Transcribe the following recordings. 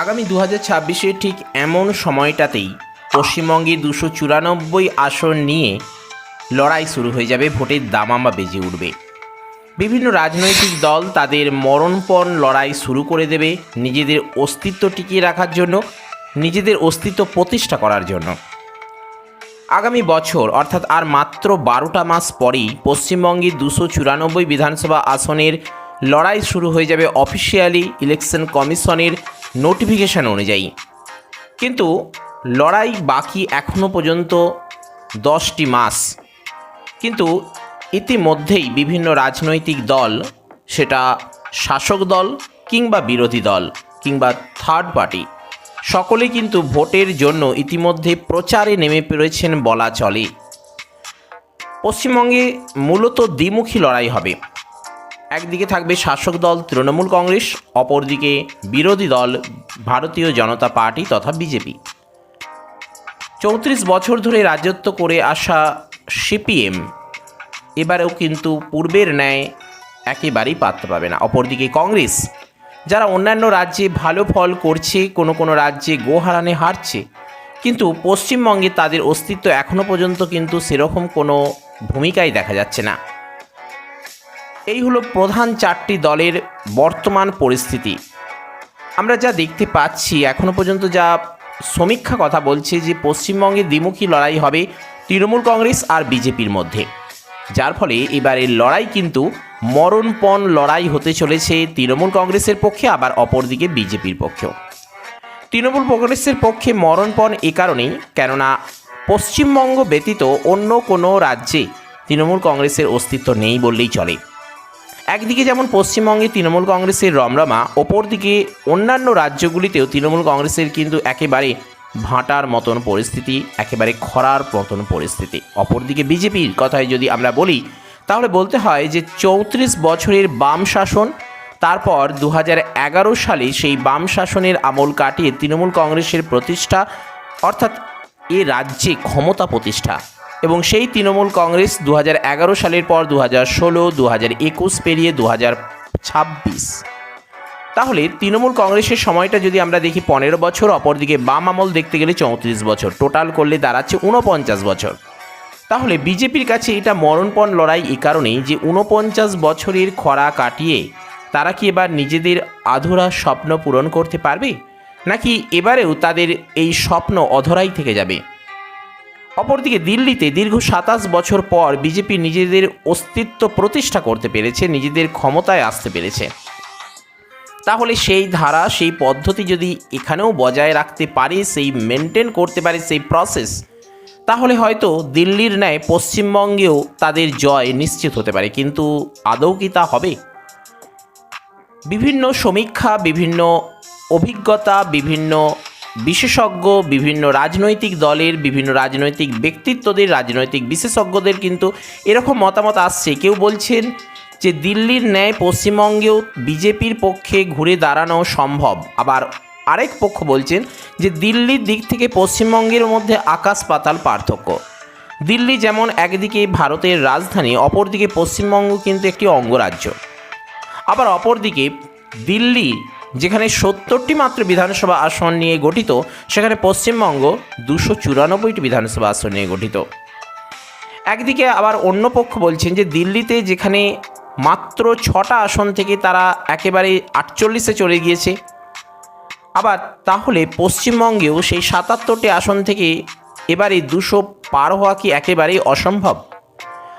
আগামী দু হাজার ছাব্বিশে ঠিক এমন সময়টাতেই পশ্চিমবঙ্গে দুশো চুরানব্বই আসন নিয়ে লড়াই শুরু হয়ে যাবে ভোটের দামামা বেজে উঠবে। বিভিন্ন রাজনৈতিক দল তাদের মরণপণ লড়াই শুরু করে দেবে নিজেদের অস্তিত্ব টিকিয়ে রাখার জন্য, নিজেদের অস্তিত্ব প্রতিষ্ঠা করার জন্য। আগামী বছর, অর্থাৎ আর মাত্র বারোটা মাস পরেই পশ্চিমবঙ্গে দুশো চুরানব্বই বিধানসভা আসনের লড়াই শুরু হয়ে যাবে অফিসিয়ালি ইলেকশন কমিশনের নোটিফিকেশন অনুযায়ী। কিন্তু লড়াই বাকি এখনও পর্যন্ত দশটি মাস। কিন্তু ইতিমধ্যেই বিভিন্ন রাজনৈতিক দল, সেটা শাসক দল কিংবা বিরোধী দল কিংবা থার্ড পার্টি সকলে কিন্তু ভোটের জন্য ইতিমধ্যে প্রচারে নেমে পড়েছেন বলা চলে। পশ্চিমবঙ্গে মূলত দ্বিমুখী লড়াই হবে। একদিকে থাকবে শাসক দল, তৃণমূল কংগ্রেস, অপরদিকে বিরোধী দল, ভারতীয় জনতা পার্টি তথা বিজেপি। চৌত্রিশ বছর ধরে রাজত্ব করে আসা সিপিএম, এবারেও কিন্তু পূর্বের ন্যায় একেবারেই পাত্তা পাবে না। অপরদিকে কংগ্রেস, যারা অন্যান্য রাজ্যে ভালো ফল করছে, কোনো কোনো রাজ্যে গোহারানে হারছে, কিন্তু পশ্চিমবঙ্গে তাদের অস্তিত্ব এখনও পর্যন্ত কিন্তু সেরকম কোনো ভূমিকাই দেখা যাচ্ছে না। এই হলো প্রধান চারটি দলের বর্তমান পরিস্থিতি। আমরা যা দেখতে পাচ্ছি এখনও পর্যন্ত যা সমীক্ষা কথা বলছে যে পশ্চিমবঙ্গে দ্বিমুখী লড়াই হবে তৃণমূল কংগ্রেস আর বিজেপির মধ্যে। যার ফলে এবারের লড়াই কিন্তু মরণপণ লড়াই হতে চলেছে তৃণমূল কংগ্রেসের পক্ষে, আবার অপরদিকে বিজেপির পক্ষেও। তৃণমূল কংগ্রেসের পক্ষে মরণপণ এ কারণেই কেননা পশ্চিমবঙ্গ ব্যতীত অন্য কোনো রাজ্যে তৃণমূল কংগ্রেসের অস্তিত্ব নেই বললেই চলে। একদিকে যেমন পশ্চিমবঙ্গে তৃণমূল কংগ্রেসের রমরমা, অপরদিকে অন্যান্য রাজ্যগুলিতেও তৃণমূল কংগ্রেসের কিন্তু একেবারে ভাঁটার মতন পরিস্থিতি, একেবারে খরার মতন পরিস্থিতি। অপরদিকে বিজেপির কথায় যদি আমরা বলি, তাহলে বলতে হয় যে চৌত্রিশ বছরের বাম শাসন, তারপর দু এগারো সালে সেই বাম শাসনের আমল কাটিয়ে তৃণমূল কংগ্রেসের প্রতিষ্ঠা, অর্থাৎ এ রাজ্যে ক্ষমতা প্রতিষ্ঠা। এবং সেই তৃণমূল কংগ্রেস দু হাজার এগারো সালের পর দু হাজার ষোলো দু হাজার একুশ পেরিয়ে দু হাজার ছাব্বিশ। তাহলে তৃণমূল কংগ্রেসের সময়টা যদি আমরা দেখি পনেরো বছর, অপরদিকে বাম আমল দেখতে গেলে চৌত্রিশ বছর। টোটাল করলে দাঁড়াচ্ছে উনপঞ্চাশ বছর। তাহলে বিজেপির কাছে এটা মরণপণ লড়াই এই কারণেই যে উনপঞ্চাশ বছরের খরা কাটিয়ে তারা কি এবার নিজেদের আধুরা স্বপ্ন পূরণ করতে পারবে? নাকি এবারেও তাদের এই স্বপ্ন অধরাই থেকে যাবে? অপরদিকে দিল্লিতে দীর্ঘ সাতাশ বছর পর বিজেপি নিজেদের অস্তিত্ব প্রতিষ্ঠা করতে পেরেছে, নিজেদের ক্ষমতায় আসতে পেরেছে। তাহলে সেই ধারা, সেই পদ্ধতি যদি এখানেও বজায় রাখতে পারে, সেই মেনটেন করতে পারে, সেই প্রসেস তাহলে হয়তো দিল্লির ন্যায় পশ্চিমবঙ্গেও তাদের জয় নিশ্চিত হতে পারে। কিন্তু আদৌ কি তা হবে? বিভিন্ন সমীক্ষা, বিভিন্ন অভিজ্ঞতা, বিভিন্ন বিশেষজ্ঞ, বিভিন্ন রাজনৈতিক দলের, বিভিন্ন রাজনৈতিক ব্যক্তিত্বদের, রাজনৈতিক বিশেষজ্ঞদের কিন্তু এরকম মতামত আসছে। কেউ বলছেন যে দিল্লির ন্যায় পশ্চিমবঙ্গেও বিজেপির পক্ষে ঘুরে দাঁড়ানো সম্ভব। আবার আরেক পক্ষ বলছেন যে দিল্লির দিক থেকে পশ্চিমবঙ্গের মধ্যে আকাশ পাতাল পার্থক্য। দিল্লি যেমন একদিকে ভারতের রাজধানী, অপরদিকে পশ্চিমবঙ্গ কিন্তু একটি অঙ্গরাজ্য। আবার অপরদিকে দিল্লি যেখানে সত্তরটি মাত্র বিধানসভা আসন নিয়ে গঠিত, সেখানে পশ্চিমবঙ্গ দুশো চুরানব্বইটি বিধানসভা আসন নিয়ে গঠিত। একদিকে আবার অন্য পক্ষ বলছেন যে দিল্লিতে যেখানে মাত্র ছটা আসন থেকে তারা একেবারে আটচল্লিশে চলে গিয়েছে, আবার তাহলে পশ্চিমবঙ্গেও সেই সাতাত্তরটি আসন থেকে এবারে দুশো পার হওয়া কি একেবারেই অসম্ভব?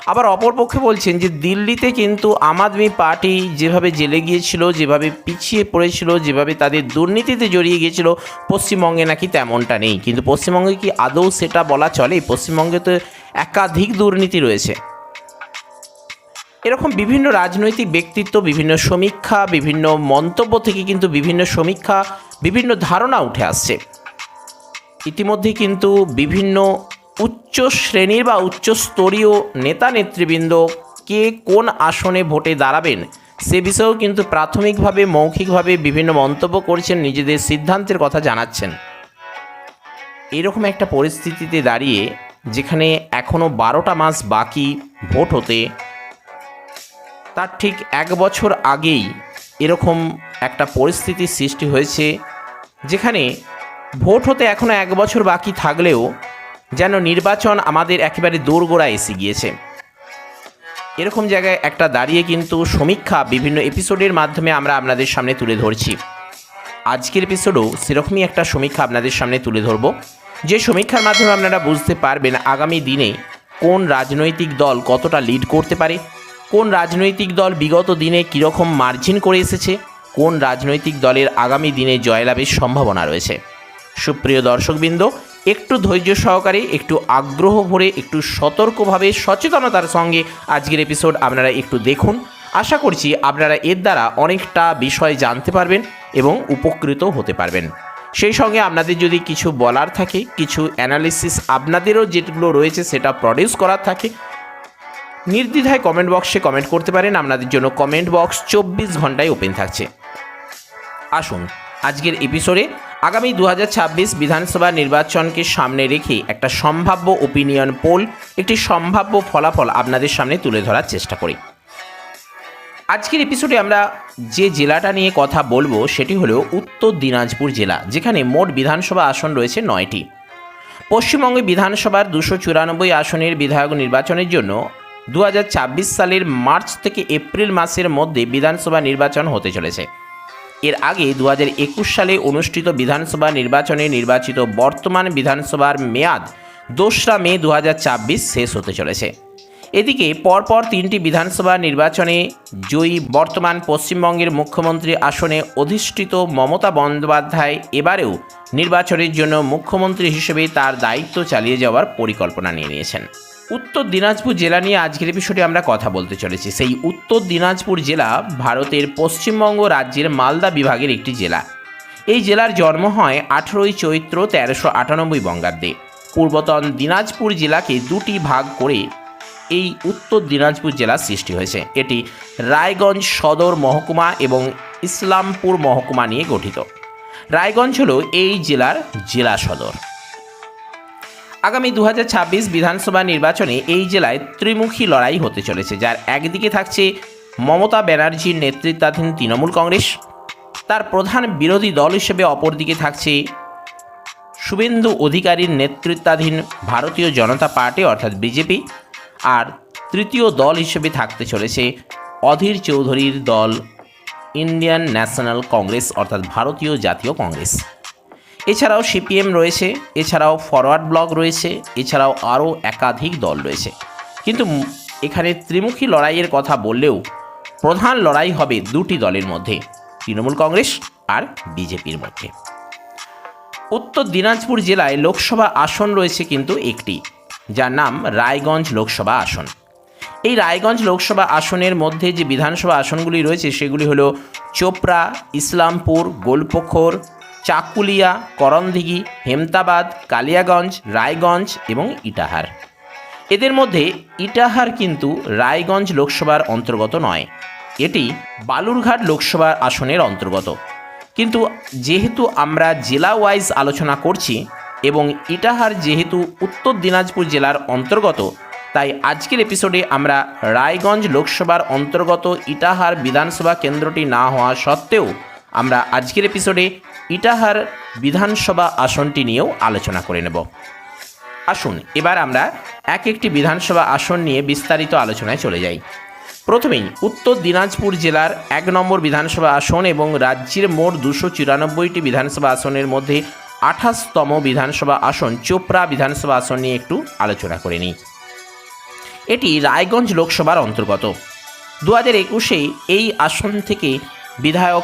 আবার অপরপক্ষে বলছেন যে দিল্লিতে কিন্তু আম আদমি পার্টি যেভাবে জেলে গিয়েছিল, যেভাবে পিছিয়ে পড়েছিল, যেভাবে তাদের দুর্নীতিতে জড়িয়ে গিয়েছিল, পশ্চিমবঙ্গে নাকি তেমনটা নেই। কিন্তু পশ্চিমবঙ্গে কি আদৌ সেটা বলা চলে? পশ্চিমবঙ্গে তো একাধিক দুর্নীতি রয়েছে। এরকম বিভিন্ন রাজনৈতিক ব্যক্তিত্ব, বিভিন্ন সমীক্ষা, বিভিন্ন মন্তব্য থেকে কিন্তু বিভিন্ন সমীক্ষা, বিভিন্ন ধারণা উঠে আসছে। ইতিমধ্যে কিন্তু বিভিন্ন উচ্চ শ্রেণির বা উচ্চ স্তরীয় নেতা নেতৃবৃন্দ কে কোন আসনে ভোটে দাঁড়াবেন? সে বিষয়েও কিন্তু প্রাথমিকভাবে, মৌখিকভাবে বিভিন্ন মন্তব্য করছেন, নিজেদের সিদ্ধান্তের কথা জানাচ্ছেন। এরকম একটা পরিস্থিতিতে দাঁড়িয়ে, যেখানে এখনও বারোটা মাস বাকি ভোট হতে, তার ঠিক এক বছর আগেই এরকম একটা পরিস্থিতির সৃষ্টি হয়েছে, যেখানে ভোট হতে এখনও এক বছর বাকি থাকলেও যেন নির্বাচন আমাদের একেবারে দোরগোড়ায় এসে গিয়েছে। এরকম জায়গায় একটা দাঁড়িয়ে কিন্তু সমীক্ষা বিভিন্ন এপিসোডের মাধ্যমে আমরা আপনাদের সামনে তুলে ধরছি। আজকের এপিসোডও সেরকমই একটা সমীক্ষা আপনাদের সামনে তুলে ধরব। যে সমীক্ষার মাধ্যমে আপনারা বুঝতে পারবেন আগামী দিনে কোন রাজনৈতিক দল কতটা লিড করতে পারে, কোন রাজনৈতিক দল বিগত দিনে কীরকম মার্জিন করে এসেছে, কোন রাজনৈতিক দলের আগামী দিনে জয়লাভের সম্ভাবনা রয়েছে। সুপ্রিয় দর্শকবৃন্দ একটু ধৈর্য সহকারে, একটু আগ্রহ ভরে, একটু সতর্কভাবে, সচেতনতার সঙ্গে আজকের এপিসোড আপনারা একটু দেখুন। আশা করছি আপনারা এর দ্বারা অনেকটা বিষয় জানতে পারবেন এবং উপকৃত হতে পারবেন। সেই সঙ্গে আপনাদের যদি কিছু বলার থাকে, কিছু অ্যানালিসিস আপনাদেরও যেগুলো রয়েছে সেটা প্রডিউস করার থাকে, নির্দ্বিধায় কমেন্ট বক্সে কমেন্ট করতে পারেন, আপনাদের জন্য কমেন্ট বক্স চব্বিশ ঘন্টায় ওপেন থাকছে। আসুন, আজকের এপিসোডে আগামী দু হাজার ছাব্বিশ বিধানসভা নির্বাচনকে সামনে রেখে একটা সম্ভাব্য ওপিনিয়ন পোল একটি সম্ভাব্য ফলাফল আপনাদের সামনে তুলে ধরার চেষ্টা করি। আজকের এপিসোডে আমরা যে জেলাটা নিয়ে কথা বলব, সেটি হলো উত্তর দিনাজপুর জেলা, যেখানে মোট বিধানসভা আসন রয়েছে নয়টি। পশ্চিমবঙ্গে বিধানসভার দুশো চুরানব্বই আসনের বিধায়ক নির্বাচনের জন্য দু হাজার ছাব্বিশ সালের মার্চ থেকে এপ্রিল মাসের মধ্যে বিধানসভা নির্বাচন হতে চলেছে। এর আগে দু হাজার একুশ সালে অনুষ্ঠিত বিধানসভা নির্বাচনে নির্বাচিত বর্তমান বিধানসভার মেয়াদ দোসরা মে দু শেষ হতে চলেছে। এদিকে পরপর তিনটি বিধানসভা নির্বাচনে জয়ী বর্তমান পশ্চিমবঙ্গের মুখ্যমন্ত্রী আসনে অধিষ্ঠিত মমতা বন্দ্যোপাধ্যায় এবারেও নির্বাচনের জন্য মুখ্যমন্ত্রী হিসেবে তার দায়িত্ব চালিয়ে যাওয়ার পরিকল্পনা নিয়ে নিয়েছেন। উত্তর দিনাজপুর জেলা নিয়ে আজকের বিষয়টি আমরা কথা বলতে চলেছি। সেই উত্তর দিনাজপুর জেলা ভারতের পশ্চিমবঙ্গ রাজ্যের মালদা বিভাগের একটি জেলা। এই জেলার জন্ম হয় আঠেরোই চৈত্র তেরোশো আটানব্বই বঙ্গাব্দে। পূর্বতন দিনাজপুর জেলাকে দুটি ভাগ করে এই উত্তর দিনাজপুর জেলার সৃষ্টি হয়েছে। এটি রায়গঞ্জ সদর মহকুমা এবং ইসলামপুর মহকুমা নিয়ে গঠিত। রায়গঞ্জ হল এই জেলার জেলা সদর। আগামী দু হাজার ছাব্বিশ বিধানসভা নির্বাচনে এই জেলায় ত্রিমুখী লড়াই হতে চলেছে, যার একদিকে থাকছে মমতা ব্যানার্জির নেতৃত্বাধীন তৃণমূল কংগ্রেস, তার প্রধান বিরোধী দল হিসেবে অপরদিকে থাকছে শুভেন্দু অধিকারীর নেতৃত্বাধীন ভারতীয় জনতা পার্টি অর্থাৎ বিজেপি, আর তৃতীয় দল হিসেবে থাকতে চলেছে অধীর চৌধুরীর দল ইন্ডিয়ান ন্যাশনাল কংগ্রেস অর্থাৎ ভারতীয় জাতীয় কংগ্রেস। এছাড়াও সিপিএম রয়েছে, এছাড়াও ফরওয়ার্ড ব্লক রয়েছে, এছাড়াও আরও একাধিক দল রয়েছে। কিন্তু এখানে ত্রিমুখী লড়াইয়ের কথা বললেও প্রধান লড়াই হবে দুটি দলের মধ্যে, তৃণমূল কংগ্রেস আর বিজেপির মধ্যে। উত্তর দিনাজপুর জেলায় লোকসভা আসন রয়েছে কিন্তু একটি, যার নাম রায়গঞ্জ লোকসভা আসন। এই রায়গঞ্জ লোকসভা আসনের মধ্যে যে বিধানসভা আসনগুলি রয়েছে, সেগুলি হলো চোপড়া, ইসলামপুর, গোলপোখর চাকুলিয়া, করণদিঘি, হেমতাবাদ, কালিয়াগঞ্জ, রায়গঞ্জ এবং ইটাহার। এদের মধ্যে ইটাহার কিন্তু রায়গঞ্জ লোকসভার অন্তর্গত নয়। এটি বালুরঘাট লোকসভার আসনের অন্তর্গত। কিন্তু যেহেতু আমরা জেলা ওয়াইজ আলোচনা করছি এবং ইটাহার যেহেতু উত্তর দিনাজপুর জেলার অন্তর্গত, তাই আজকের এপিসোডে আমরা রায়গঞ্জ লোকসভার অন্তর্গত ইটাহার বিধানসভা কেন্দ্রটি না হওয়া সত্ত্বেও আমরা আজকের এপিসোডে ইটাহার বিধানসভা আসনটি নিয়েও আলোচনা করে নেব। আসুন, এবার আমরা এক একটি বিধানসভা আসন নিয়ে বিস্তারিত আলোচনায় চলে যাই। প্রথমেই উত্তর দিনাজপুর জেলার এক নম্বর বিধানসভা আসন এবং রাজ্যের মোট দুশো চুরানব্বইটি বিধানসভা আসনের মধ্যে আঠাশতম বিধানসভা আসন চোপড়া বিধানসভা আসন নিয়ে একটু আলোচনা করে নিই। এটি রায়গঞ্জ লোকসভার অন্তর্গত। দু হাজার একুশে এই আসন থেকে বিধায়ক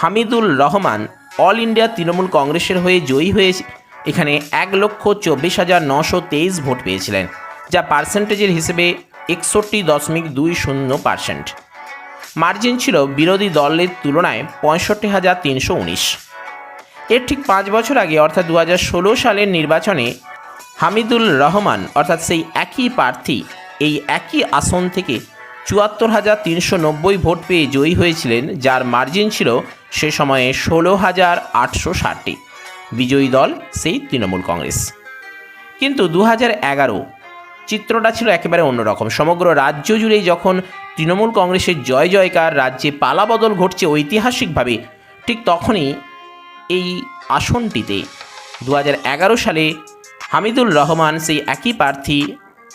হামিদুল রহমান অল ইন্ডিয়া তৃণমূল কংগ্রেসের হয়ে জয়ী হয়ে এখানে এক লক্ষ চব্বিশ হাজার নশো তেইশ ভোট পেয়েছিলেন, যা পার্সেন্টেজের হিসেবে একষট্টি দশমিক দুই শূন্য পার্সেন্ট। মার্জিন ছিল বিরোধী দলের তুলনায় পঁয়ষট্টি হাজার তিনশো উনিশ। এর ঠিক পাঁচ বছর আগে, অর্থাৎ দু হাজার ষোলো সালের নির্বাচনে হামিদুল রহমান, অর্থাৎ সেই একই প্রার্থী, এই একই আসন থেকে চুয়াত্তর হাজার তিনশো নব্বই ভোট পেয়ে জয়ী হয়েছিলেন, যার মার্জিন ছিল সে সময়ে ষোলো হাজার আটশো ষাটটি বিজয়ী দল সেই তৃণমূল কংগ্রেস। কিন্তু দু হাজার এগারো চিত্রটা ছিল একেবারে অন্যরকম। সমগ্র রাজ্য জুড়েই যখন তৃণমূল কংগ্রেসের জয় জয়কার রাজ্যে পালাবদল ঘটছে ঐতিহাসিকভাবে, ঠিক তখনই এই আসনটিতে দু হাজার এগারো সালে হামিদুল রহমান সেই একই প্রার্থী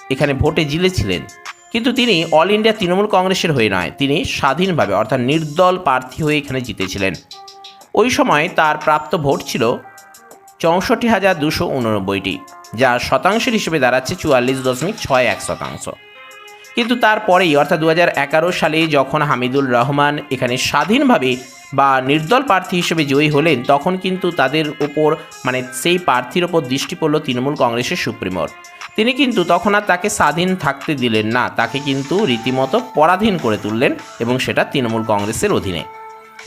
এখানে ভোটে জিতেছিলেন কিন্তু তিনি অল ইন্ডিয়া তৃণমূল কংগ্রেসের হয়ে নয়, তিনি স্বাধীনভাবে, অর্থাৎ নির্দল প্রার্থী হয়ে এখানে জিতেছিলেন। ওই সময় তার প্রাপ্ত ভোট ছিল চৌষট্টি হাজার দুশো উননব্বইটি, যা শতাংশের হিসেবে দাঁড়াচ্ছে চুয়াল্লিশ দশমিক ছয় এক শতাংশ। কিন্তু তারপরেই, অর্থাৎ দু হাজার এগারো সালে যখন হামিদুল রহমান এখানে স্বাধীনভাবে বা নির্দল প্রার্থী হিসেবে জয়ী হলেন, তখন কিন্তু তাদের ওপর মানে সেই প্রার্থীর ওপর দৃষ্টি পড়ল তৃণমূল কংগ্রেসের সুপ্রিমোর তিনি কিন্তু তখন আর তাকে স্বাধীন থাকতে দিলেন না, তাকে কিন্তু রীতিমতো পরাধীন করে তুললেন এবং সেটা তৃণমূল কংগ্রেসের অধীনে।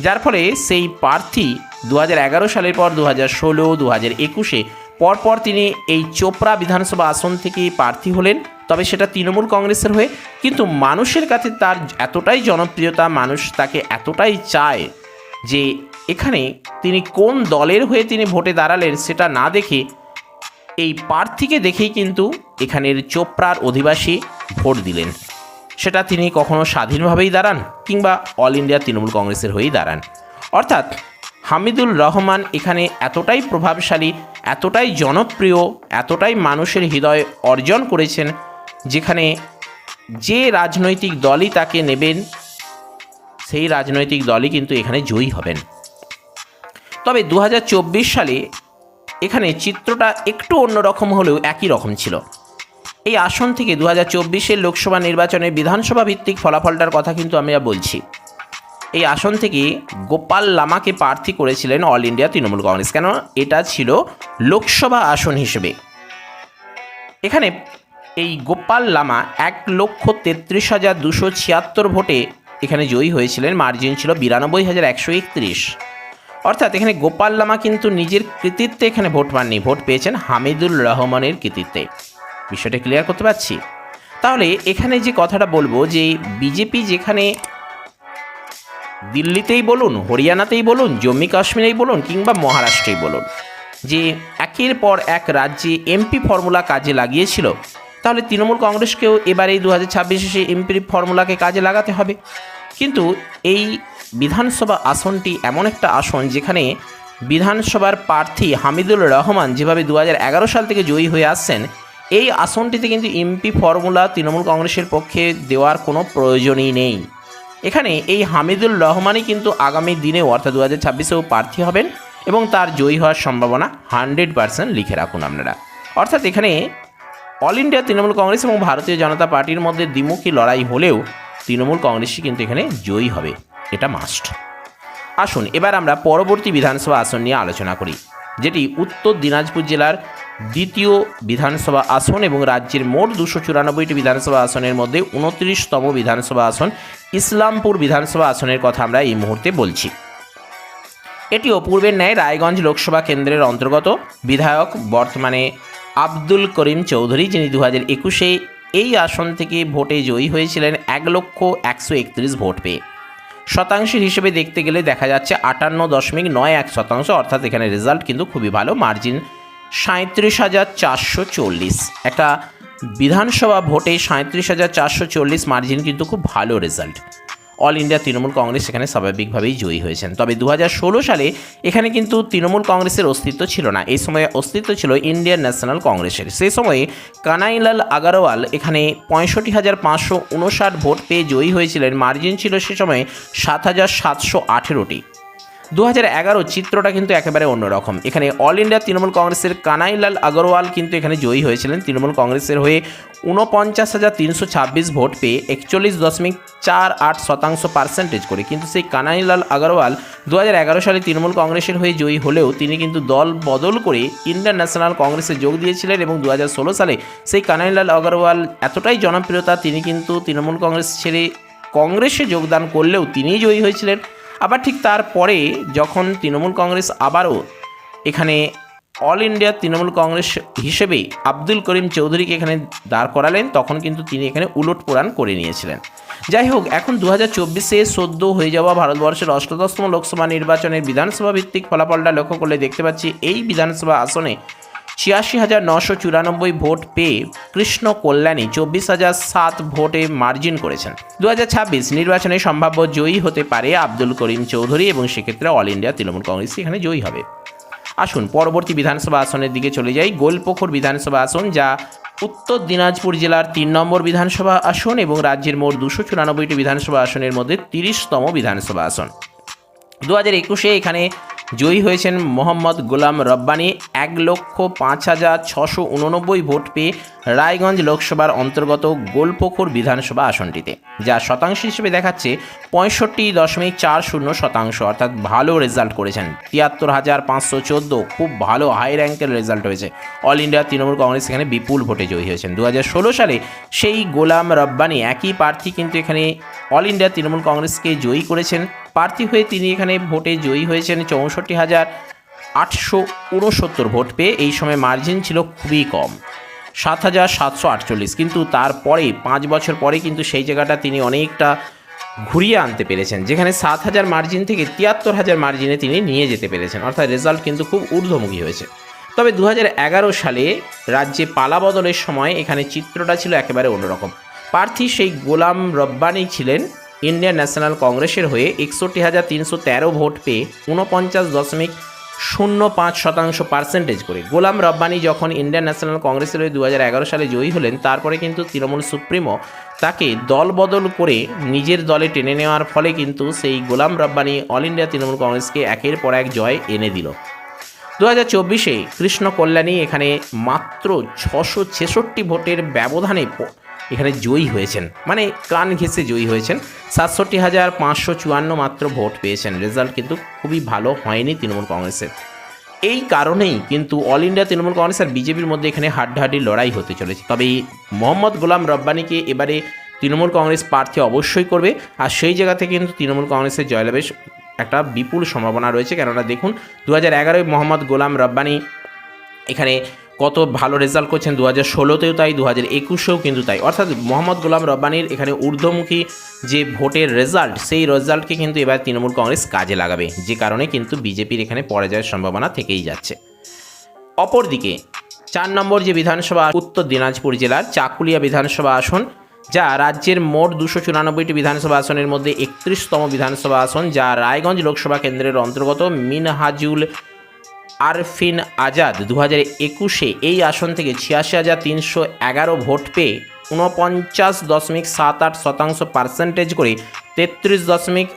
যার ফলে সেই প্রার্থী দু হাজার এগারো সালের পর দু হাজার ষোলো দু হাজার একুশে পরপর তিনি এই চোপড়া বিধানসভা আসন থেকে প্রার্থী হলেন, তবে সেটা তৃণমূল কংগ্রেসের হয়ে। কিন্তু মানুষের কাছে তার এতটাই জনপ্রিয়তা, মানুষ তাকে এতটাই চায় যে এখানে তিনি কোন দলের হয়ে তিনি ভোটে দাঁড়ালেন সেটা না দেখে এই প্রার্থীকে দেখেই কিন্তু এখানের চোপড়ার অধিবাসী ভোট দিলেন। সেটা তিনি কখনো স্বাধীনভাবেই দাঁড়ান কিংবা অল ইন্ডিয়া তৃণমূল কংগ্রেসের হয়েই দাঁড়ান। অর্থাৎ হামিদুল রহমান এখানে এতটাই প্রভাবশালী, এতটাই জনপ্রিয়, এতটাই মানুষের হৃদয় অর্জন করেছেন, যেখানে যে রাজনৈতিক দলই তাকে নেবেন, সেই রাজনৈতিক দলই কিন্তু এখানে জয়ী হবেন। তবে দু হাজার চব্বিশ সালে এখানে চিত্রটা একটু অন্যরকম হলেও একই রকম ছিল। এই আসন থেকে দু হাজার লোকসভা নির্বাচনে বিধানসভা ভিত্তিক ফলাফলটার কথা কিন্তু আমরা বলছি। এই আসন থেকে গোপাল লামাকে প্রার্থী করেছিলেন অল ইন্ডিয়া তৃণমূল কংগ্রেস। কেন? এটা ছিল লোকসভা আসন হিসেবে। এখানে এই গোপাল লামা এক লক্ষ তেত্রিশ হাজার দুশো ছিয়াত্তর ভোটে এখানে জয়ী হয়েছিলেন। মার্জিন ছিল বিরানব্বই হাজার একশো একত্রিশ। অর্থাৎ এখানে গোপাল লামা কিন্তু নিজের কৃতিত্বে এখানে ভোট পাননি। ভোট পেয়েছেন হামিদুল রহমানের কৃতিত্বে। বিষয়টা ক্লিয়ার করতে পারছি? তাহলে এখানে যে কথাটা বলব যে বিজেপি যেখানে দিল্লিতেই বলুন, হরিয়ানাতেই বলুন, জম্মু কাশ্মীরেই বলুন, কিংবা মহারাষ্ট্রেই বলুন, যে একের পর এক রাজ্যে এমপি ফর্মুলা কাজে লাগিয়েছিল, তাহলে তৃণমূল কংগ্রেসকেও এবার দু হাজার ছাব্বিশে সেই এমপির ফর্মুলাকে কাজে লাগাতে হবে। কিন্তু এই বিধানসভা আসনটি এমন একটা আসন যেখানে বিধানসভার প্রার্থী হামিদুল রহমান যেভাবে দু হাজার এগারো সাল থেকে জয়ী হয়ে আসছেন, এই আসনটিতে কিন্তু এমপি ফর্মুলা তৃণমূল কংগ্রেসের পক্ষে দেওয়ার কোনো প্রয়োজনই নেই। এখানে এই হামিদুল রহমানই কিন্তু আগামী দিনে অর্থাৎ দু হাজার ছাব্বিশেও প্রার্থী হবেন এবং তার জয়ী হওয়ার সম্ভাবনা হান্ড্রেড পার্সেন্ট লিখে রাখুন আপনারা। অর্থাৎ এখানে অল ইন্ডিয়া তৃণমূল কংগ্রেস এবং ভারতীয় জনতা পার্টির মধ্যে দ্বিমুখী লড়াই হলেও তৃণমূল কংগ্রেসই কিন্তু এখানে জয়ী হবে, এটা মাস্ট আসুন, এবার আমরা পরবর্তী বিধানসভা আসন নিয়ে আলোচনা করি, যেটি উত্তর দিনাজপুর জেলার দ্বিতীয় বিধানসভা আসন এবং রাজ্যের মোট দুশো চুরানব্বইটি বিধানসভা আসনের মধ্যে উনত্রিশতম বিধানসভা আসন ইসলামপুর বিধানসভা আসনের কথা আমরা এই মুহূর্তে বলছি। এটিও পূর্বের ন্যায় রায়গঞ্জ লোকসভা কেন্দ্রের অন্তর্গত। বিধায়ক বর্তমানে আব্দুল করিম চৌধুরী, যিনি দু হাজার একুশে এই আসন থেকে ভোটে জয়ী হয়েছিলেন, এক লক্ষ একশো একত্রিশ ভোট পেয়ে। শতাংশের হিসেবে দেখতে গেলে দেখা যাচ্ছে আটান্ন দশমিক নয় এক শতাংশ, অর্থাৎ এখানে রেজাল্ট কিন্তু খুবই ভালো। মার্জিন সাঁত্রিশ হাজার চারশো চল্লিশ। একটা বিধানসভা ভোটে সাঁত্রিশ হাজার চারশো চল্লিশ মার্জিন কিন্তু খুব ভালো result all India Trinamool Congress সেখানে স্বাভাবিকভাবেই জয়ী হয়েছেন। তবে দু হাজার ষোলো সালে এখানে কিন্তু তৃণমূল কংগ্রেসের অস্তিত্ব ছিল না। এই সময়ে অস্তিত্ব ছিল ইন্ডিয়ান ন্যাশনাল কংগ্রেসের সেই সময়ে কানাইলাল আগারওয়াল এখানে পঁয়ষট্টি হাজার পাঁচশো উনষাট ভোট পেয়ে জয়ী হয়েছিলেন। মার্জিন ছিল সে সময় সাত হাজার সাতশো আঠেরোটি। দু হাজার এগারো চিত্রটা কিন্তু একেবারে অন্যরকম। এখানে অল ইন্ডিয়া তৃণমূল কংগ্রেসের কানাইলাল আগরওয়াল কিন্তু এখানে জয়ী হয়েছিলেন। তৃণমূল কংগ্রেসের হয়ে উনপঞ্চাশ হাজার তিনশো ছাব্বিশ ভোট পেয়ে একচল্লিশ দশমিক চার আট শতাংশ পার্সেন্টেজ করে। কিন্তু সেই কানাইলাল আগরওয়াল দু হাজার এগারো সালে তৃণমূল কংগ্রেসের হয়ে জয়ী হলেও তিনি কিন্তু দল বদল করে ইন্ডিয়ান ন্যাশনাল কংগ্রেসে যোগ দিয়েছিলেন এবং দু হাজার ষোলো সালে সেই কানাইলাল আগরওয়াল এতটাই জনপ্রিয়তা তিনি কিন্তু তৃণমূল কংগ্রেস ছেড়ে কংগ্রেসে যোগদান করলেও তিনিই জয়ী হয়েছিলেন। আবার ঠিক তারপরে যখন তৃণমূল কংগ্রেস আবারও এখানে অল ইন্ডিয়া তৃণমূল কংগ্রেস হিসেবে আব্দুল করিম চৌধুরীকে এখানে দাঁড় করালেন, তখন কিন্তু তিনি এখানে উলট পোড়ান করে নিয়েছিলেন। যাই হোক, এখন দু হাজার চব্বিশে সদ্য হয়ে যাওয়া ভারতবর্ষের অষ্টাদশতম লোকসভা নির্বাচনের বিধানসভা ভিত্তিক ফলাফলটা লক্ষ্য করলে দেখতে পাচ্ছি, এই বিধানসভা আসনে ছিয়াশি হাজার নশো চুরানব্বই ভোট পেয়ে কৃষ্ণ কল্যাণী চব্বিশ হাজার সাত ভোটে মার্জিন করেছেন। দু হাজার ছাব্বিশ নির্বাচনে সম্ভাব্য জয়ী হতে পারে আব্দুল করিম চৌধুরী এবং সেক্ষেত্রে অল ইন্ডিয়া তৃণমূল কংগ্রেস এখানে জয়ী হবে। আসুন, পরবর্তী বিধানসভা আসনের দিকে চলে যাই। গোলপুকুর বিধানসভা আসন, যা উত্তর দিনাজপুর জেলার তিন নম্বর বিধানসভা আসন এবং রাজ্যের মোট দুশো চুরানব্বইটি বিধানসভা আসনের মধ্যে তিরিশতম বিধানসভা আসন। দু হাজার একুশে এখানে জয়ী হয়েছেন মোহাম্মদ গোলাম রব্বানি। এক লক্ষ পাঁচ হাজার ছশো উননব্বই ভোট পেয়ে রায়গঞ্জ লোকসভার অন্তর্গত গোলপুকুর বিধানসভা আসনটিতে, যা শতাংশ হিসেবে দেখাচ্ছে পঁয়ষট্টি দশমিক চার শূন্য শতাংশ, অর্থাৎ ভালো রেজাল্ট করেছেন। তিয়াত্তর হাজার পাঁচশো চোদ্দ, খুব ভালো হাই র্যাঙ্কের রেজাল্ট হয়েছে। অল ইন্ডিয়া তৃণমূল কংগ্রেস এখানে বিপুল ভোটে জয়ী হয়েছেন। দু হাজার ষোলো সালে সেই গোলাম রব্বানি, একই প্রার্থী কিন্তু এখানে অল ইন্ডিয়া তৃণমূল কংগ্রেসকে জয়ী করেছেন। প্রার্থী হয়ে তিনি এখানে ভোটে জয়ী হয়েছেন। চৌষট্টি হাজার আটশো উনসত্তর ভোট পেয়ে এই সময় মার্জিন ছিল খুবই কম। সাত হাজার সাতশো আটচল্লিশ। কিন্তু তারপরে, পাঁচ বছর পরে কিন্তু সেই জায়গাটা তিনি অনেকটা ঘুরিয়ে আনতে পেরেছেন। যেখানে সাত হাজার মার্জিন থেকে তিয়াত্তর হাজার মার্জিনে তিনি নিয়ে যেতে পেরেছেন। অর্থাৎ রেজাল্ট কিন্তু খুব ঊর্ধ্বমুখী হয়েছে। তবে দু হাজার এগারো সালে রাজ্যে পালা বদলের সময় এখানে চিত্রটা ছিল একেবারে অন্যরকম। প্রার্থী সেই গোলাম রব্বানি ছিলেন। ইন্ডিয়ান ন্যাশনাল কংগ্রেসের হয়ে একষট্টি হাজার তিনশো তেরো ভোট পেয়ে ঊনপঞ্চাশ দশমিক শূন্য পাঁচ শতাংশ পার্সেন্টেজ করে। গোলাম রব্বানি যখন ইন্ডিয়ান ন্যাশনাল কংগ্রেসের হয়ে দু হাজার এগারো সালে জয়ী হলেন, তারপরে কিন্তু তৃণমূল সুপ্রিমো তাকে দল বদল করে নিজের দলে টেনে নেওয়ার ফলে কিন্তু সেই গোলাম রব্বানি অল ইন্ডিয়া তৃণমূল কংগ্রেসকে একের পর এক জয় এনে দিল। দু হাজার চব্বিশে কৃষ্ণ কল্যাণী এখানে মাত্র ছশো ছেষট্টি ভোটের ব্যবধানে এখানে জয়ী হয়েছেন। মানে কান ঘেঁষে জয়ী হয়েছেন। সাতষট্টি হাজার পাঁচশো চুয়ান্ন মাত্র ভোট পেয়েছেন। রেজাল্ট কিন্তু খুবই ভালো হয়নি তৃণমূল কংগ্রেসের এই কারণেই কিন্তু অল ইন্ডিয়া তৃণমূল কংগ্রেস আর বিজেপির মধ্যে এখানে হাড্ডাহাড্ডি লড়াই হতে চলেছে। তবে মোহাম্মদ গোলাম রব্বানিকে এবারে তৃণমূল কংগ্রেস প্রার্থী অবশ্যই করবে। আর সেই জায়গা থেকে কিন্তু তৃণমূল কংগ্রেসের জয়লাভের একটা বিপুল সম্ভাবনা রয়েছে। কেননা দেখুন দু হাজার এগারোয় মোহাম্মদ গোলাম রব্বানি এখানে কত ভালো রেজাল্ট করছেন দু হাজার ষোলোতেও তাই দু হাজার একুশেও কিন্তু তাই। অর্থাৎ মোহাম্মদ গোলাম রব্বানির এখানে ঊর্ধ্বমুখী যে ভোটের রেজাল্ট সেই রেজাল্টকে কিন্তু এবার তৃণমূল কংগ্রেস কাজে লাগাবে, যে কারণে কিন্তু বিজেপির এখানে পরাজয়ের সম্ভাবনা থেকেই যাচ্ছে। অপরদিকে, চার নম্বর যে বিধানসভা, উত্তর দিনাজপুর জেলার চাকুলিয়া বিধানসভা আসন, যা রাজ্যের মোট দুশো চুরানব্বইটি বিধানসভা আসনের মধ্যে একত্রিশতম বিধানসভা আসন, যা রায়গঞ্জ লোকসভা কেন্দ্রের অন্তর্গত মিনহাজুল আরফিন আজাদ দু হাজার একুশে এই আসন থেকে ছিয়াশি হাজার তিনশো এগারো ভোট পেয়ে ঊনপঞ্চাশ দশমিক সাত আট শতাংশ পার্সেন্টেজ করে তেত্রিশ দশমিক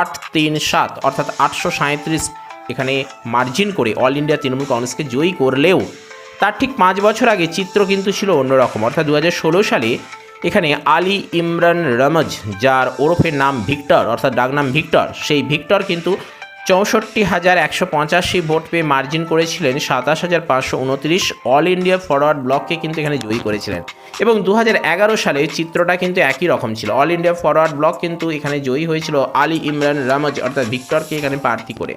আট তিন সাত, অর্থাৎ আটশো সাঁত্রিশ এখানে মার্জিন করে অল ইন্ডিয়া তৃণমূল কংগ্রেসকে জয়ী করলেও তার ঠিক পাঁচ বছর আগে চিত্র কিন্তু ছিল অন্যরকম, অর্থাৎ দু হাজার ষোলো সালে এখানে আলী ইমরান রমজ, যার ওরফের নাম ভিক্টর, অর্থাৎ ডাকনাম ভিক্টর, সেই ভিক্টর কিন্তু চৌষট্টি হাজার একশো পঁচাশি ভোট পেয়ে মার্জিন করেছিলেন সাতাশ হাজার পাঁচশো উনত্রিশ অল ইন্ডিয়া ফরওয়ার্ড ব্লককে কিন্তু এখানে জয়ী করেছিলেন। এবং দু হাজার এগারো সালে চিত্রটা কিন্তু একই রকম ছিল। অল ইন্ডিয়া ফরওয়ার্ড ব্লক কিন্তু এখানে জয়ী হয়েছিল আলী ইমরান রামজ অর্থাৎ ভিক্টরকে এখানে প্রার্থী করে।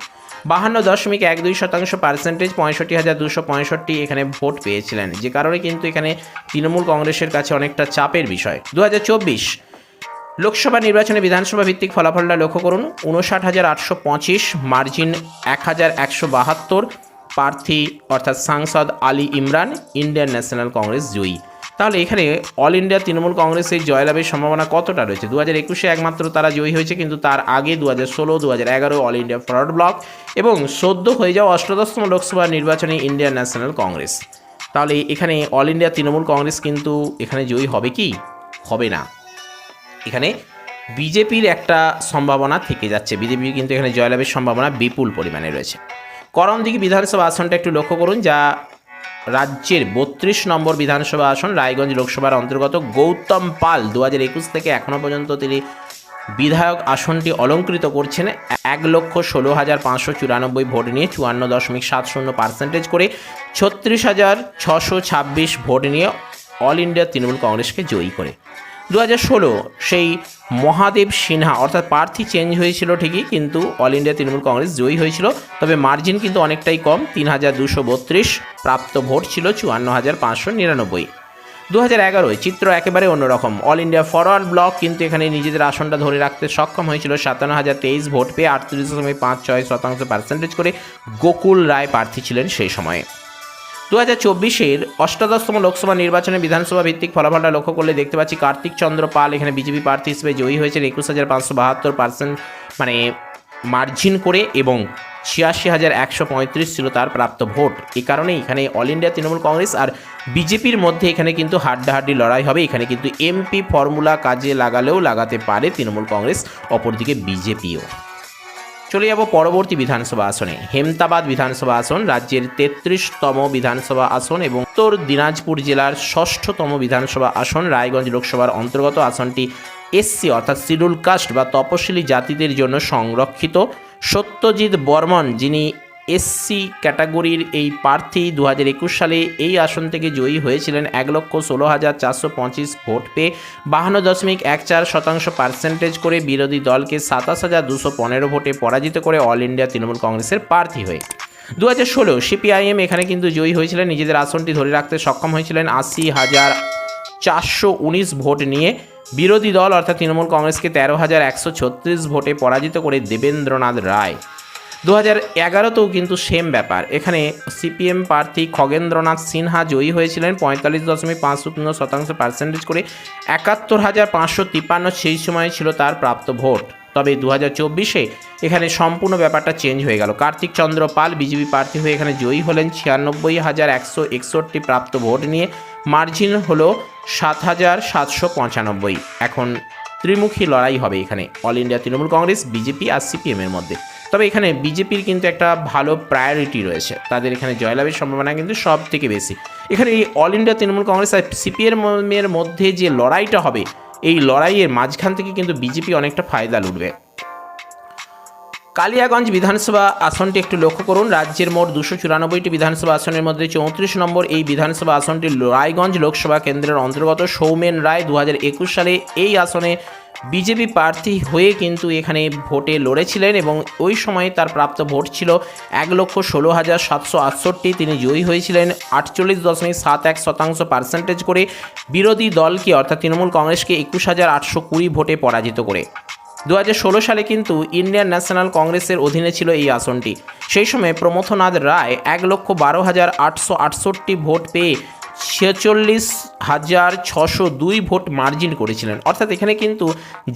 বাহান্ন দশমিক এক দুই শতাংশ পার্সেন্টেজ পঁয়ষট্টি হাজার দুশো পঁয়ষট্টি এখানে ভোট পেয়েছিলেন। যে কারণে কিন্তু এখানে তৃণমূল কংগ্রেসের কাছে অনেকটা চাপের বিষয়। দু হাজার চব্বিশ লোকসভা নির্বাচনে বিধানসভা ভিত্তিক ফলাফলটা লক্ষ্য করুন। উনষাট হাজার আটশো পঁচিশ মার্জিন এক হাজার একশো বাহাত্তর, প্রার্থী অর্থাৎ সাংসদ Ali Imran Indian National Congress জয়ী। তাহলে এখানে অল ইন্ডিয়া তৃণমূল কংগ্রেসের জয়লাভের সম্ভাবনা কতটা রয়েছে? দু হাজার একুশে একমাত্র তারা জয়ী হয়েছে, কিন্তু তার আগে দু হাজার ষোলো, দু হাজার এগারো অল ইন্ডিয়া ফরওয়ার্ড ব্লক এবং সদ্য হয়ে যাওয়া অষ্টাদশতম লোকসভা নির্বাচনে ইন্ডিয়ান ন্যাশনাল কংগ্রেস তাহলে এখানে অল ইন্ডিয়া তৃণমূল কংগ্রেস কিন্তু এখানে জয়ী হবে কি? হবে না। এখানে বিজেপির একটা সম্ভাবনা থেকে যাচ্ছে। বিজেপি কিন্তু এখানে জয়লাভের সম্ভাবনা বিপুল পরিমাণে রয়েছে। করণদিঘি বিধানসভা আসনটা একটু লক্ষ্য করুন, যা রাজ্যের বত্রিশ নম্বর বিধানসভা আসন, রায়গঞ্জ লোকসভার অন্তর্গত গৌতম পাল। দু হাজার একুশ থেকে এখনও পর্যন্ত তিনি বিধায়ক আসনটি অলঙ্কৃত করছেন। এক লক্ষ ষোলো হাজার পাঁচশো চুরানব্বই ভোট নিয়ে চুয়ান্ন দশমিক সাত শূন্য পার্সেন্টেজ করে ছত্রিশ হাজার ছশো ছাব্বিশ ভোট নিয়ে অল ইন্ডিয়া তৃণমূল কংগ্রেসকে জয়ী করে। দু হাজার ষোলো সেই মহাদেব সিনহা, অর্থাৎ প্রার্থী চেঞ্জ হয়েছিল ঠিকই, কিন্তু অল ইন্ডিয়া তৃণমূল কংগ্রেস জয়ী হয়েছিল, তবে মার্জিন কিন্তু অনেকটাই কম, তিন হাজার দুশো বত্রিশ প্রাপ্ত ভোট ছিল চুয়ান্ন হাজার পাঁচশো নিরানব্বই। দু হাজার এগারোয় চিত্র একেবারে অন্যরকম অল ইন্ডিয়া ফরওয়ার্ড ব্লক কিন্তু এখানে নিজেদের আসনটা ধরে রাখতে সক্ষম হয়েছিল, সাতান্ন হাজার তেইশ ভোট পেয়ে আটত্রিশ দশমিক পাঁচ ছয় শতাংশ পার্সেন্টেজ করে গোকুল রায় প্রার্থী ছিলেন সেই সময়ে। দু হাজার চব্বিশের অষ্টাদশতম লোকসভা নির্বাচনে বিধানসভা ভিত্তিক ফলাফলটা লক্ষ্য করলে দেখতে পাচ্ছি কার্তিক চন্দ্র পাল, এখানে বিজেপি প্রার্থী হিসেবে জয়ী হয়েছেন একুশ হাজার পাঁচশো বাহাত্তর পার্সেন্ট মানে মার্জিন করে এবং ছিয়াশি হাজার একশো পঁয়ত্রিশ ছিল তার প্রাপ্ত ভোট। এই কারণে এখানে অল ইন্ডিয়া তৃণমূল কংগ্রেস আর বিজেপির মধ্যে এখানে কিন্তু হাড্ডাহাড্ডি লড়াই হবে। এখানে কিন্তু এমপি ফর্মুলা কাজে লাগালেও লাগাতে পারে তৃণমূল কংগ্রেস, অপরদিকে বিজেপিও। চলে যাব পরবর্তী বিধানসভা আসনে। হেমতাবাদ বিধানসভা আসন, রাজ্যের তেত্রিশতম বিধানসভা আসন এবং উত্তর দিনাজপুর জেলার ষষ্ঠতম বিধানসভা আসন, রায়গঞ্জ লোকসভার অন্তর্গত আসনটি এসসি অর্থাৎ শিডিউল কাস্ট বা তপশিলি জাতিদের জন্য সংরক্ষিত। সত্যজিৎ বর্মন যিনি এসসি ক্যাটাগরির এই প্রার্থী দু একুশ সালে এই আসন থেকে জয়ী হয়েছিলেন এক লক্ষ ষোলো হাজার চারশো পঁচিশ ভোট পেয়ে বাহান্ন দশমিক এক চার শতাংশ পার্সেন্টেজ করে বিরোধী দলকে সাতাশ হাজার দুশো পনেরো ভোটে পরাজিত করে অল ইন্ডিয়া তৃণমূল কংগ্রেসের প্রার্থী হয়ে। দু হাজার ষোলো সিপিআইএম এখানে কিন্তু জয়ী হয়েছিলেন। নিজেদের আসনটি ধরে রাখতে সক্ষম হয়েছিলেন আশি হাজার চারশো উনিশ ভোট নিয়ে। বিরোধী দল অর্থাৎ তৃণমূল কংগ্রেসকে তেরো হাজার একশো ছত্রিশ ভোটে পরাজিত করে দেবেন্দ্রনাথ রায়। দু হাজার এগারোতেও কিন্তু সেম ব্যাপার। এখানে সিপিএম প্রার্থী খগেন্দ্রনাথ সিনহা জয়ী হয়েছিলেন পঁয়তাল্লিশ দশমিক পাঁচ শূন্য শতাংশ পার্সেন্টেজ করে। একাত্তর হাজার পাঁচশো তিপ্পান্ন সেই সময় ছিল তার প্রাপ্ত ভোট। তবে দু হাজার চব্বিশে এখানে সম্পূর্ণ ব্যাপারটা চেঞ্জ হয়ে গেল। কার্তিক চন্দ্র পাল বিজেপি প্রার্থী হয়ে এখানে জয়ী হলেন। ছিয়ানব্বই হাজার একশো একষট্টি প্রাপ্ত ভোট নিয়ে মার্জিন হলো সাত হাজার সাতশো পঁচানব্বই। এখন ত্রিমুখী লড়াই হবে এখানে। All India Trinamool Congress BJP আর সিপিএমের মধ্যে। তবে এখানে বিজেপির কিন্তু একটা ভালো প্রায়োরিটি রয়েছে। তাদের এখানে জয়লাভের সম্ভাবনা কিন্তু সব থেকে বেশি। এখানে এই অল ইন্ডিয়া তৃণমূল কংগ্রেস আর সিপিএমের মধ্যে যে লড়াইটা হবে, এই লড়াইয়ের মাঝখান থেকে কিন্তু বিজেপি অনেকটা ফায়দা লুটবে। কালিয়াগঞ্জ বিধানসভা আসনটি একটু লক্ষ্য করুন, রাজ্যের মোট দুশো চুরানব্বইটি বিধানসভা আসনের মধ্যে চৌত্রিশ নম্বর এই বিধানসভা আসনটি রায়গঞ্জ লোকসভা কেন্দ্রের অন্তর্গত সৌমেন রায় দু হাজার একুশ সালে এই আসনে বিজেপি প্রার্থী হয়ে কিন্তু এখানে ভোটে লড়েছিলেন এবং ওই সময়ে তার প্রাপ্ত ভোট ছিল এক লক্ষ ষোলো হাজার সাতশো আটষট্টি। তিনি জয়ী হয়েছিলেন আটচল্লিশ দশমিক সাত এক শতাংশ পার্সেন্টেজ করে। বিরোধী দলকে অর্থাৎ তৃণমূল কংগ্রেসকে একুশ হাজার আটশো কুড়ি ভোটে পরাজিত করে। দু ষোলো সালে কিন্তু ইন্ডিয়ান ন্যাশনাল কংগ্রেসের অধীনে ছিল এই আসনটি। সেই সময় প্রমথনাথ রায় এক লক্ষ বারো হাজার আটশো আটষট্টি ভোট পেয়ে ছেচল্লিশ হাজার ছশো দুই ভোট মার্জিন করেছিলেন। অর্থাৎ এখানে কিন্তু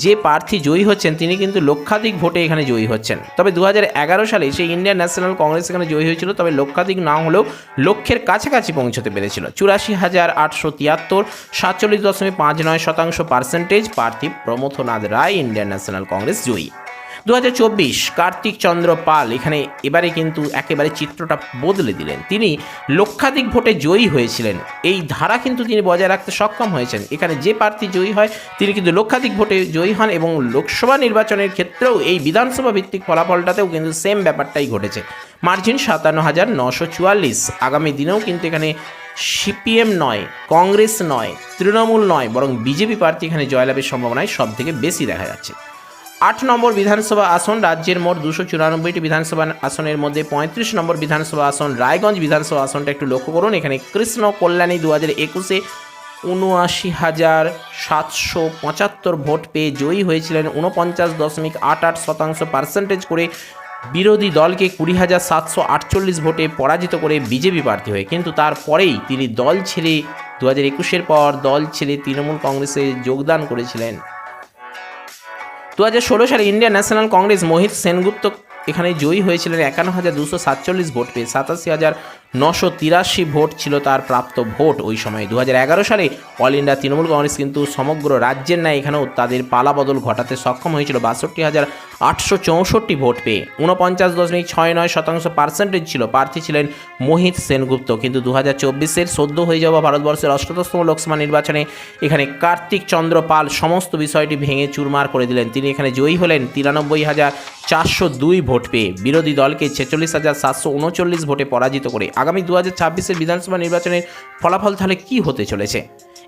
যে প্রার্থী জয়ী হচ্ছেন, তিনি কিন্তু লক্ষাধিক ভোটে এখানে জয়ী হচ্ছেন। তবে দু হাজার এগারো সালে সেই ইন্ডিয়ান ন্যাশনাল কংগ্রেস এখানে জয়ী হয়েছিল, তবে লক্ষাধিক না হলেও লক্ষ্যের কাছাকাছি পৌঁছতে পেরেছিল। চুরাশি হাজার আটশো তিয়াত্তর, সাতচল্লিশ দশমিক পাঁচ নয় শতাংশ পার্সেন্টেজ প্রার্থী Pramathanath Roy Indian National Congress জয়ী। দু হাজার চব্বিশ কার্তিক চন্দ্র পাল এখানে এবারে কিন্তু একেবারে চিত্রটা বদলে দিলেন। তিনি লক্ষাধিক ভোটে জয়ী হয়েছিলেন। এই ধারা কিন্তু তিনি বজায় রাখতে সক্ষম হয়েছেন। এখানে যে প্রার্থী জয়ী হয়, তিনি কিন্তু লক্ষাধিক ভোটে জয়ী হন এবং লোকসভা নির্বাচনের ক্ষেত্রেও এই বিধানসভা ভিত্তিক ফলাফলটাতেও কিন্তু সেম ব্যাপারটাই ঘটেছে। মার্জিন সাতান্ন হাজার নশো চুয়াল্লিশ। আগামী দিনেও কিন্তু এখানে সিপিএম নয়, কংগ্রেস নয়, তৃণমূল নয়, বরং বিজেপি প্রার্থী এখানে জয়লাভের সম্ভাবনায় সব থেকে বেশি দেখা যাচ্ছে। আট নম্বর বিধানসভা আসন, রাজ্যের মোট দুশো চুরানব্বইটি বিধানসভা আসনের মধ্যে পঁয়ত্রিশ নম্বর বিধানসভা আসন, রায়গঞ্জ বিধানসভা আসনটা একটু লক্ষ্য করুন। এখানে কৃষ্ণ কল্যাণী দু হাজার একুশে উনআশি হাজার সাতশো পঁচাত্তর ভোট পেয়ে জয়ী হয়েছিলেন। উনপঞ্চাশ দশমিক আট আট শতাংশ পার্সেন্টেজ করে বিরোধী দলকে কুড়ি হাজার সাতশো আটচল্লিশ ভোটে পরাজিত করে বিজেপি প্রার্থী হয়ে। কিন্তু তারপরেই তিনি দল ছেড়ে দু হাজার একুশের পর দল ছেড়ে তৃণমূল কংগ্রেসে যোগদান করেছিলেন। দু হাজার ষোলো সালে Indian National Congress Mohit Sengupta এখানে জয়ী হয়েছিলেন একান্ন হাজার দুশো সাতচল্লিশ ভোট পেয়ে, সাতাশি হাজার নশো তিরাশি ভোট ছিল তার প্রাপ্ত ভোট ওই সময়। দু হাজার এগারো সালে অল ইন্ডিয়া তৃণমূল কংগ্রেস কিন্তু সমগ্র রাজ্যের ন্যায় এখানেও তাদের পালাবদল ঘটাতে সক্ষম হয়েছিল। বাষট্টি হাজার আটশো চৌষট্টি ভোট পেয়ে উনপঞ্চাশ দশমিক ছয় নয় শতাংশ পার্সেন্টেজ ছিল। প্রার্থী ছিলেন মোহিত সেনগুপ্ত। কিন্তু দু হাজার চব্বিশের সদ্য হয়ে যাওয়া ভারতবর্ষের অষ্টদশতম লোকসভা নির্বাচনে এখানে কার্তিক চন্দ্র পাল সমস্ত বিষয়টি ভেঙে চুরমার করে দিলেন। তিনি এখানে জয়ী হলেন তিরানব্বই হাজার চারশো দুই ভোট পেয়ে। বিরোধী দলকে ছেচল্লিশ হাজার সাতশো উনচল্লিশ ভোটে পরাজিত করে আগামী দু হাজার ছাব্বিশের বিধানসভা নির্বাচনের ফলাফল তাহলে কী হতে চলেছে?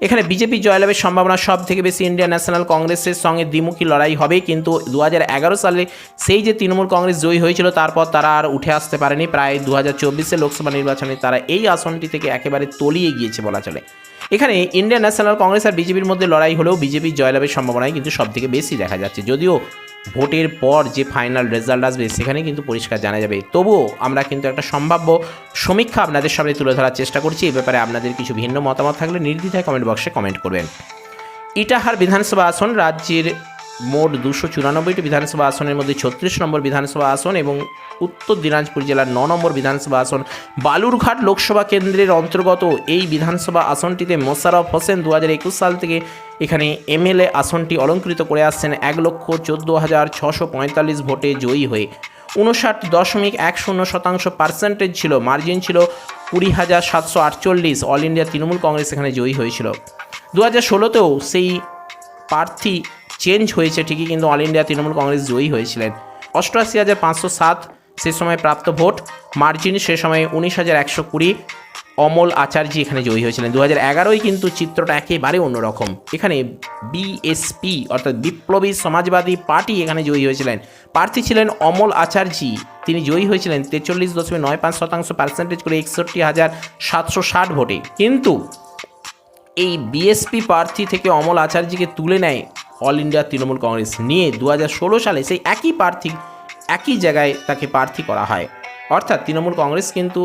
এখানে বিজেপি জয়লাভের সম্ভাবনা সব থেকে বেশি ইন্ডিয়ান ন্যাশনাল কংগ্রেসের সঙ্গে দ্বিমুখী লড়াই হবে, কিন্তু দু হাজার এগারো সালে সেই যে তৃণমূল কংগ্রেস জয়ী হয়েছিল, তারপর তারা আর উঠে আসতে পারেনি। প্রায় দু হাজার লোকসভা নির্বাচনে তারা এই আসনটি থেকে একেবারে তলিয়ে গিয়েছে বলা চলে। এখানে ইন্ডিয়ান ন্যাশনাল কংগ্রেস আর বিজেপির মধ্যে লড়াই হলেও বিজেপির জয়লাভের সম্ভাবনাই কিন্তু সব থেকে বেশি দেখা যাচ্ছে। যদিও ভোটের পর যে ফাইনাল রেজাল্ট আসবে সেখানে কিন্তু পরিষ্কার জানা যাবে। তবুও আমরা কিন্তু একটা সম্ভাব্য সমীক্ষা আপনাদের সামনে তুলে ধরার চেষ্টা করছি। এই ব্যাপারে আপনাদের কিছু ভিন্ন মতামত থাকলে নির্দ্বিধায় কমেন্ট বক্সে কমেন্ট করবেন। ইটাহার বিধানসভা আসন রাজ্যের মোট দুশো চুরানব্বইটি বিধানসভা আসনের মধ্যে ছত্রিশ নম্বর বিধানসভা আসন এবং উত্তর দিনাজপুর জেলার ন নম্বর বিধানসভা আসন। বালুরঘাট লোকসভা কেন্দ্রের অন্তর্গত এই বিধানসভা আসনটিতে মোশাররফ হোসেন দু হাজার একুশ সাল থেকে এখানে এমএলএ আসনটি অলঙ্কৃত করে আসছেন এক লক্ষ চোদ্দ হাজার ছশো পঁয়তাল্লিশ ভোটে জয়ী হয়ে। উনষাট দশমিক এক শূন্য শতাংশ পার্সেন্টেজ ছিল, মার্জিন ছিল কুড়ি হাজার সাতশো আটচল্লিশ, অল ইন্ডিয়া তৃণমূল কংগ্রেস এখানে জয়ী হয়েছিল। দু হাজার ষোলোতেও সেই প্রার্থী চেঞ্জ হয়েছে ঠিকই, কিন্তু অল ইন্ডিয়া তৃণমূল কংগ্রেস জয়ী হয়েছিলেন। অষ্টআশি হাজার পাঁচশো সাত সে সময় প্রাপ্ত ভোট মার্জিন সে সময় উনিশ হাজার একশো কুড়ি। অমল আচার্যি এখানে জয়ী হয়েছিলেন। দু হাজার এগারোই কিন্তু চিত্রটা একেবারে অন্যরকম। এখানে বিএসপি অর্থাৎ বিপ্লবী সমাজবাদী পার্টি এখানে জয়ী হয়েছিলেন। প্রার্থী ছিলেন অমল আচার্যি। তিনি জয়ী হয়েছিলেন তেচল্লিশ দশমিক নয় পাঁচ শতাংশ পার্সেন্টেজ করে একষট্টি হাজার সাতশো ষাট ভোটে। কিন্তু এই বিএসপি প্রার্থী থেকে অমল আচার্যকে তুলে নেয় অল ইন্ডিয়া তৃণমূল কংগ্রেস। নিয়ে দু হাজার ষোলো সালে সেই একই প্রার্থী একই জায়গায় তাকে প্রার্থী করা হয়। অর্থাৎ তৃণমূল কংগ্রেস কিন্তু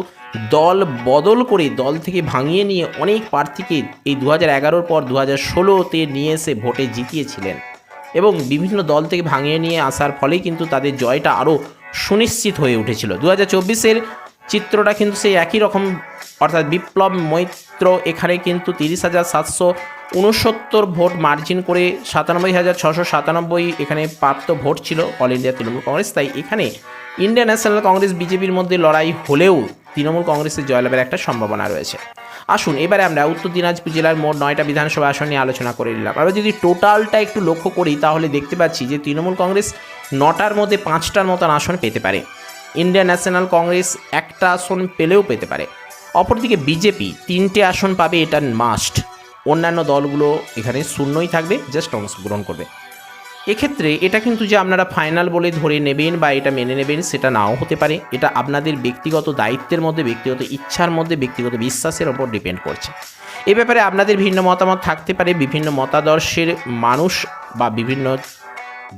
দল বদল করে দল থেকে ভাঙিয়ে নিয়ে অনেক প্রার্থীকে এই দু হাজার পর দু হাজার ষোলোতে নিয়ে এসে ভোটে জিতিয়েছিলেন। এবং বিভিন্ন দল থেকে ভাঙিয়ে নিয়ে আসার ফলেই কিন্তু তাদের জয়টা আরও সুনিশ্চিত হয়ে উঠেছিল। দু হাজার চব্বিশের চিত্রটা কিন্তু সেই একই রকম অর্থাৎ বিপ্লব মৈত্র এখানে কিন্তু তিরিশ হাজার সাতশো উনসত্তর ভোট মার্জিন করে সাতানব্বই হাজার ছশো সাতানব্বই এখানে প্রাপ্ত ভোট ছিল অল ইন্ডিয়া তৃণমূল কংগ্রেস। তাই এখানে ইন্ডিয়ান ন্যাশনাল কংগ্রেস বিজেপির মধ্যে লড়াই হলেও তৃণমূল কংগ্রেসের জয়লাভের একটা সম্ভাবনা রয়েছে। আসুন, এবারে আমরা উত্তর দিনাজপুর জেলার মোট নয়টা বিধানসভা আসন নিয়ে আলোচনা করে নিলাম। আমরা যদি টোটালটা একটু লক্ষ্য করি, তাহলে দেখতে পাচ্ছি যে তৃণমূল কংগ্রেস নটার মধ্যে পাঁচটার মতন আসন পেতে পারে। ইন্ডিয়ান ন্যাশনাল কংগ্রেস একটা আসন পেলেও পেতে পারে। অপরদিকে বিজেপি তিনটে আসন পাবে, এটা মাস্ট অন্যান্য দলগুলো এখানে শূন্যই থাকবে জাস্ট অংশগ্রহণ করবে। এক্ষেত্রে এটা কিন্তু যে আপনারা ফাইনাল বলে ধরে নেবেন বা এটা মেনে নেবেন, সেটা নাও হতে পারে। এটা আপনাদের ব্যক্তিগত দায়িত্বের মধ্যে, ব্যক্তিগত ইচ্ছার মধ্যে, ব্যক্তিগত বিশ্বাসের ওপর ডিপেন্ড করছে। এ ব্যাপারে আপনাদের ভিন্ন মতামত থাকতে পারে, বিভিন্ন মতাদর্শের মানুষ বা বিভিন্ন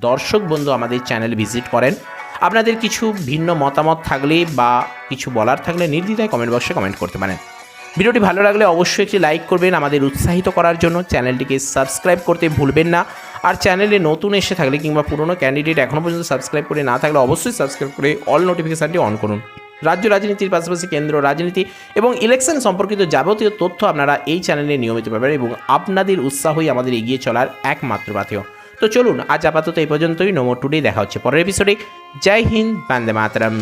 দর্শক বন্ধু আমাদের চ্যানেল ভিজিট করেন। আপনাদের কিছু ভিন্ন মতামত থাকলে বা কিছু বলার থাকলে নির্দ্বিধায় কমেন্ট বক্সে কমেন্ট করতে পারেন। ভিডিওটি ভালো লাগলে অবশ্যই একটি লাইক করবেন। আমাদের উৎসাহিত করার জন্য চ্যানেলটিকে সাবস্ক্রাইব করতে ভুলবেন না। আর চ্যানেলে নতুন এসে থাকলে কিংবা পুরনো ক্যান্ডিডেট এখনও পর্যন্ত সাবস্ক্রাইব করে না থাকলে অবশ্যই সাবস্ক্রাইব করে অল নোটিফিকেশানটি অন করুন। রাজ্য রাজনীতির পাশাপাশি কেন্দ্র রাজনীতি এবং ইলেকশন সম্পর্কিত যাবতীয় তথ্য আপনারা এই চ্যানেলে নিয়মিত পাবেন এবং আপনাদের উৎসাহই আমাদের এগিয়ে চলার একমাত্র পাথেয়। তো চলুন, আজ আপাতত এই পর্যন্তই। নমো টুডে দেখা হচ্ছে পরের এপিসোডে জয় হিন্দ, বান্দে মাতরম।